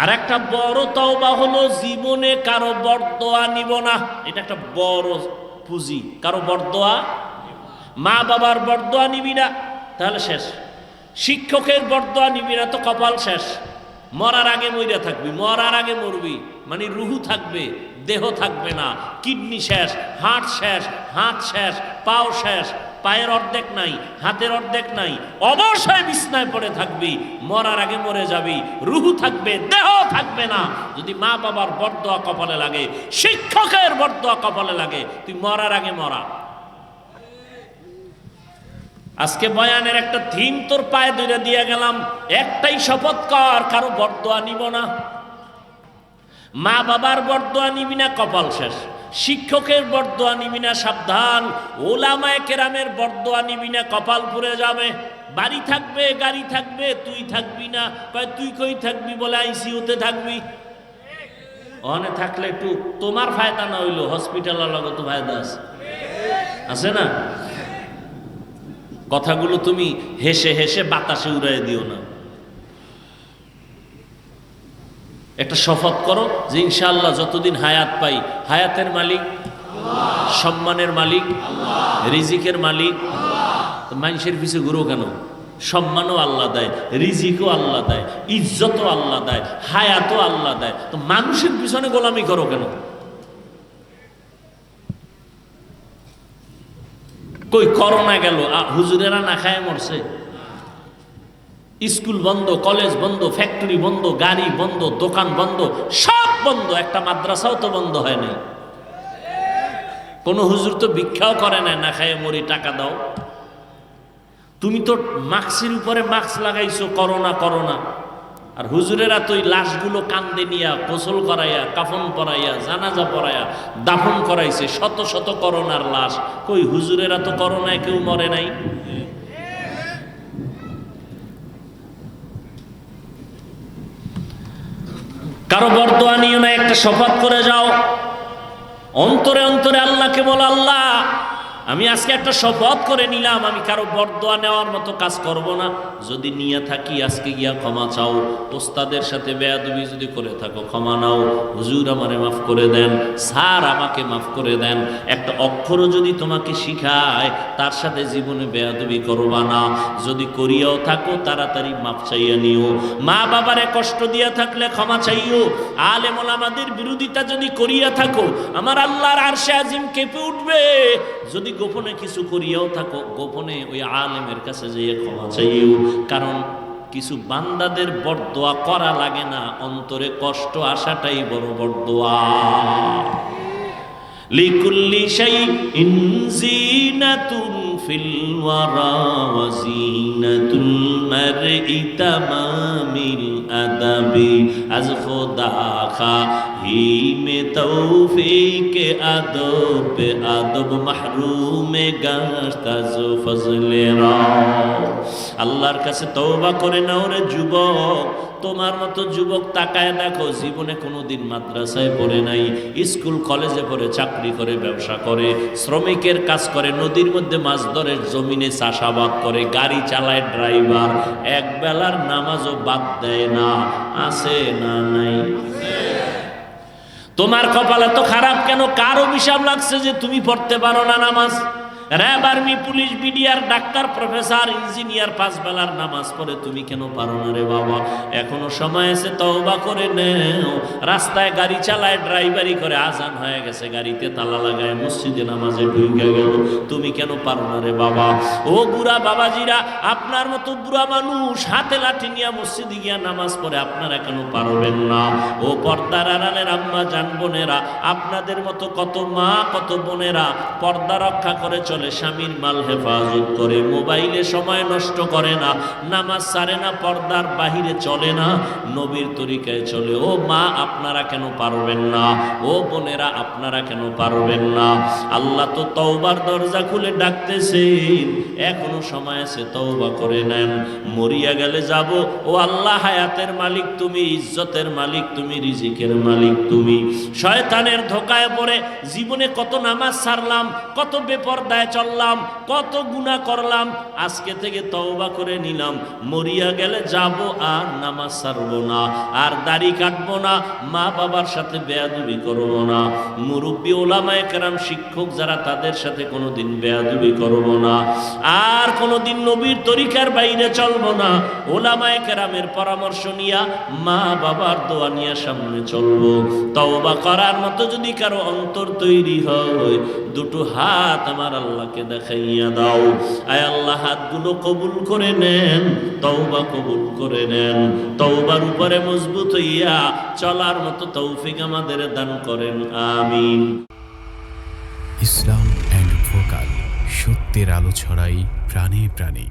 আর একটা বড় তওবা হলো জীবনে কারও বরদোয়া নিব না। এটা একটা বড় পুঁজি। কারও বরদোয়া? মা বাবার বরদোয়া নিবি না, তাহলে শেষ। শিক্ষকের বরদোয়া নিবি না, তো কপাল শেষ। মরার আগে মইরা থাকবি, মরার আগে মরবি। মানে রুহু থাকবে, দেহ থাকবে না, কিডনি শেষ হাট শেষ, হাত শেষ, পাও শেষ পায়ের অর্ধেক নাই, হাতের অর্ধেক নাই, অবশ্যই বিছনায় পড়ে থাকবি, মরার আগে মরে যাবি, রুহু থাকবে, দেহ থাকবে না। যদি মা বাবার বরদোয়া কপালে লাগে, শিক্ষকের বরদোয়া কপালে লাগে, তুই মরার আগে মরা। আজকে বয়ানের একটা থিম তোর পায়ে ধরে দিয়ে গেলাম, একটাই শপথ কর, কারও বরদোয়া নিব না। মা বাবার বরদোয়া নিবি না, কপাল শেষ। শিক্ষকের বরদোয়া নিবি না, সাবধান। ওলামায় কেরামের বরদোয়া নিবি না, কপাল পুড়ে যাবে। বাড়ি থাকবে, গাড়ি থাকবে, তুই থাকবি না। তুই কই থাকবি বলে আইসিউতে থাকবি? ওখানে থাকলে একটু তোমার ফায়দা না হইল, হসপিটালের লগে ফায়দা আছে। আছে না? কথাগুলো তুমি হেসে হেসে বাতাসে উড়াই দিও না। একটা শপথ করো যে ইনশাআল্লাহ যতদিন হায়াত পাই, হায়াতের মালিক, সম্মানের মালিক, রিজিকের মালিক মানুষের পিছু ঘুরো কেন? সম্মানও আল্লাহ দেয়, রিজিকও আল্লাহ দেয়, ইজ্জতও আল্লাহ দেয়, হায়াতও আল্লাহ দেয়। তো মানুষের পিছনে গোলামি করো কেন? কই, করোনা গেল হুজুরেরা না খায় মরছে? স্কুল বন্ধ, কলেজ বন্ধ, ফ্যাক্টরি বন্ধ, গাড়ি বন্ধ, দোকান বন্ধ, সব বন্ধ, একটা মাদ্রাসাও তো বন্ধ হয় নাই। কোনো হুজুর তো ভিক্ষাও করে না না খায় মরি, টাকা দাও। তুমি তো মাস্কের উপরে মাস্ক লাগাইছো, করোনা করোনা। আর হুজুরেরা তো ওই লাশগুলো কান্দে নিয়া, গোসল করাইয়া, কাফন পরাইয়া, জানাজা পরাইয়া, দাফন করাইছে, শত শত করোনার লাশ। কই হুজুরেরা তো করোনায় কেউ মরে নাই? কারও বর্দোয়া না একটা শপথ করে যাও। অন্তরে অন্তরে আল্লাহকে বলো আল্লাহ আমি আজকে একটা শপথ করে নিলাম, আমি কারও বরদোয়া নেওয়ার মতো কাজ করব না। যদি নিয়ে থাকি, আজকে গিয়া ক্ষমা চাও। ওস্তাদের সাথে বেয়াদবি যদি করে থাকো, ক্ষমা নাও। হুজুর আমারে মাফ করে দেন, স্যার আমাকে মাফ করে দেন। একটা অক্ষরও যদি তোমাকে শিখায়, তার সাথে জীবনে বেয়াদবি করবা না। যদি করিয়াও থাকো, তাড়াতাড়ি মাফ চাইয়া নিও। মা বাবারে কষ্ট দিয়া থাকলে ক্ষমা চাইও। আলে আমাদের বিরোধিতা যদি করিয়া থাকো, আমার আল্লাহর আরশে আজিম কেঁপে উঠবে। যদি গোপনে কিছু করিয়াও থাকো, গোপনে ওই আলেমের কাছে যেয়ে ক্ষমা চাইও। কারণ কিছু বান্দাদের বরদোয়া করা লাগে না, অন্তরে কষ্ট আসাটাই বড় বরদোয়া। লিকুল্লি সাই ইনজিনাতুন في الورى وزينة المرء تمام الأدب از خدا خواهیم توفیق ادب ادب محروم گشت از فضل را আল্লাহর কাছে তওবা করে নাও রে যুবক তোমার মতো যুবক তাকায় দেখো, জীবনে কোনোদিন মাদ্রাসায় পড়ে নাই, স্কুল, কলেজে পড়ে চাকরি করে, ব্যবসা করে, শ্রমিকের কাজ করে, নদীর মধ্যে মাছ ধরে, জমিনে চাষাবাদ করে, গাড়ি চালায় ড্রাইভার এক বেলার নামাজও বাদ দেয় না, আছে না নাই? তোমার কপালে তো খারাপ কেন? কার অভিশাপ লাগছে যে তুমি পড়তে পারো না নামাজ? RAB army, police, BDR, doctor, professor, engineer, পাঁচ বেলার নামাজ পড়ে তুমি কেন পারো না রে বাবা? এখনও সময় আছে, তওবা করে নেও। রাস্তায় গাড়ি চালায়, ড্রাইভারি করে, আজান হয়ে গেছে, গাড়িতে তালা লাগায়, মসজিদে নামাজে ঢুকে গেল। তুমি কেন পারো না রে বাবা? ও বুড়া বাবাজিরা, আপনার মতো বুড়া মানুষ, হাতে লাঠি নিয়ে মসজিদে গিয়া নামাজ পড়ে, আপনারা কেন পারবেন না? ও পর্দার আড়ালের আম্মা, জান বোনেরা, আপনাদের মতো কত মা, কত বোনেরা, পর্দা রক্ষা করে চলে স্বামীর মাল হেফাজত করে, মোবাইলে সময় নষ্ট করে না, নামাজ সারে না, পর্দার বাহিরে চলে না, নবীর তরিকায় চলে। ও মা, আপনারা কেন পারবেন না? ও বোনেরা, আপনারা কেন পারবেন না? আল্লাহ তো তওবার দরজা খুলে ডাকতেছেন এখনও সময় আছে, তওবা করে নেন। মরিয়া গেলে যাব, ও আল্লাহ, হায়াতের মালিক তুমি, ইজ্জতের মালিক তুমি, রিজিকের মালিক তুমি। শয়তানের ধোকায় পড়ে জীবনে কত নামাজ সারলাম, কত বেপরদায় রাস্তায় চললাম, কত গুণা করলাম, আজকে থেকে তওবা করে নিলাম। মরিয়া গেলে যাব আর নামাজ ছাড়বো না, আর দাড়ি কাটবো না, মা বাবার সাথে বেয়াদুবি করব না। মুরব্বী ওলামায় কেরাম, শিক্ষক যারা, তাদের সাথে কোনোদিন বেয়াদুবি করব না। আর কোনোদিন নবীর তরিকার বাইরে চলবো না। ওলামায় কেরামের পরামর্শ নিয়া মা বাবার দোয়া নিয়ে সামনে চলবো। তওবা করার মতো যদি কারও অন্তর তৈরি হয়, দুটো হাত আমার আল্লাহকে দেখাইয়া দাও। আয় আল্লাহ, হাতগুলো কবুল করে নেন, তওবা কবুল করে নেন। তওবার উপরে মজবুত হইয়া চলার মতো তৌফিক আমাদের দান করেন, আমিন। ইসলাম অ্যান্ড ভোকাল, সত্যের আলো ছড়াই প্রাণে প্রাণে।